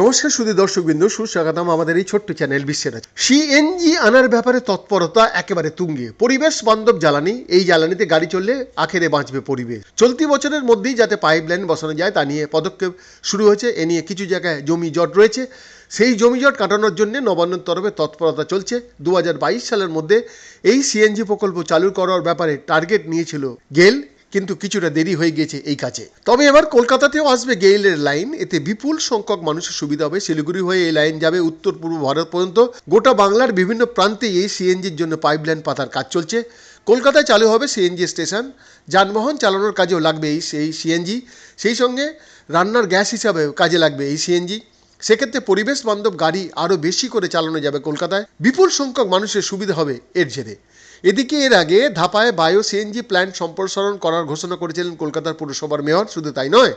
নমস্কার সুদী দর্শকবৃন্দ, সুস্বাগতম আমাদের এই ছোট্ট চ্যানেল বিশ্বের সিএনজি আনার ব্যাপারে তৎপরতা একেবারে তুঙ্গে। পরিবেশ বান্ধব জ্বালানি, এই জ্বালানিতে গাড়ি চললে আখেরে বাঁচবে পরিবেশ। চলতি বছরের মধ্যেই যাতে পাইপ লাইন বসানো যায়, তা নিয়ে পদক্ষেপ শুরু হয়েছে। এ নিয়ে কিছু জায়গায় জমি জট রয়েছে। সেই জমি জট কাটানোর জন্য নবান্নের তরফে তৎপরতা চলছে। দু হাজার বাইশ সালের মধ্যে এই সিএনজি প্রকল্প চালু করার ব্যাপারে টার্গেট নিয়েছিল গেল কিন্তু কিছুটা দেরি হয়ে গেছে এই কাজে। তবে এবার কলকাতাতেও আসবে গেইলের লাইন। এতে বিপুল সংখ্যক মানুষের সুবিধা হবে। শিলিগুড়ি হয়ে এই লাইন যাবে উত্তর পূর্ব ভারত পর্যন্ত। গোটা বাংলার বিভিন্ন প্রান্তে এই সিএনজির জন্য পাইপলাইন পাতার কাজ চলছে। কলকাতায় চালু হবে সিএনজি স্টেশন। যানবাহন চালানোর কাজেও লাগবে এই সেই সিএনজি। সেই সঙ্গে রান্নার গ্যাস হিসাবে কাজে লাগবে এই সিএনজি। সেক্ষেত্রে পরিবেশ বান্ধব গাড়ি আরও বেশি করে চালানো যাবে কলকাতায়। বিপুল সংখ্যক মানুষের সুবিধা হবে এর জেরে। এদিকে এর আগে ধাপায় বায়ো সিএনজি প্ল্যান্ট সম্প্রসারণ করার ঘোষণা করেছিলেন কলকাতার পুরসভার মেয়র। শুধু তাই নয়,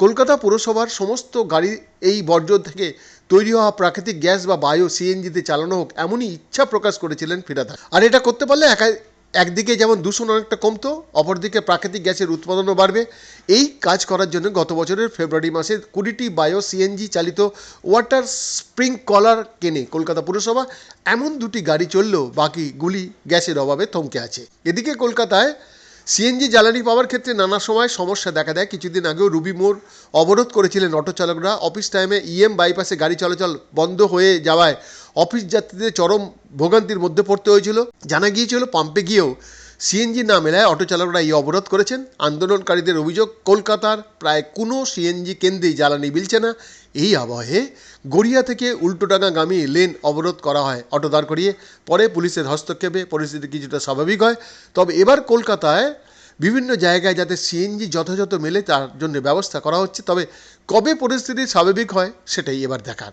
কলকাতা পুরসভার সমস্ত গাড়ি এই বর্জ্য থেকে তৈরি হওয়া প্রাকৃতিক গ্যাস বা বায়ো সিএনজিতে চালানো হোক, এমনই ইচ্ছা প্রকাশ করেছিলেন ফিরাদা আর এটা করতে পারলে একা একদিকে যেমন দূষণ অনেকটা কমতো, অপরদিকে প্রাকৃতিক গ্যাসের উৎপাদনও বাড়বে। এই কাজ করার জন্য গত বছরের ফেব্রুয়ারি মাসে কুড়িটি বায়ো সিএনজি চালিত ওয়াটার স্প্রিং কলার কেনে কলকাতা পুরসভা। এমন দুটি গাড়ি চললেও বাকিগুলি গ্যাসের অভাবে থমকে আছে। এদিকে কলকাতায় সিএনজি জ্বালানি পাওয়ার ক্ষেত্রে নানা সময় সমস্যা দেখা দেয়। কিছুদিন আগেও রুবি মোড় অবরোধ করেছিলেন অটো চালকরা অফিস টাইমে ইএম বাইপাসে গাড়ি চলাচল বন্ধ হয়ে যাওয়ায় অফিস যাত্রীদের চরম ভোগান্তির মধ্যে পড়তে হয়েছিল। জানা গিয়েছিল, পাম্পে গিয়েও সিএনজি না মেলায় অটো চালকরা এই অবরোধ করেছেন। আন্দোলনকারীদের অভিযোগ, কলকাতার প্রায় কোনো সিএনজি কেন্দ্রেই জ্বালানি মিলছে না। এই আবহে গড়িয়া থেকে উল্টোডাঙ্গাগামী লেন অবরোধ করা হয় অটো দাঁড় করিয়ে। পরে পুলিশের হস্তক্ষেপে পরিস্থিতি কিছুটা স্বাভাবিক হয়। তবে এবার কলকাতায় বিভিন্ন জায়গায় যাতে সিএনজি যথাযথ মেলে, তার জন্য ব্যবস্থা করা হচ্ছে। তবে কবে পরিস্থিতি স্বাভাবিক হয়, সেটাই এবার দেখার।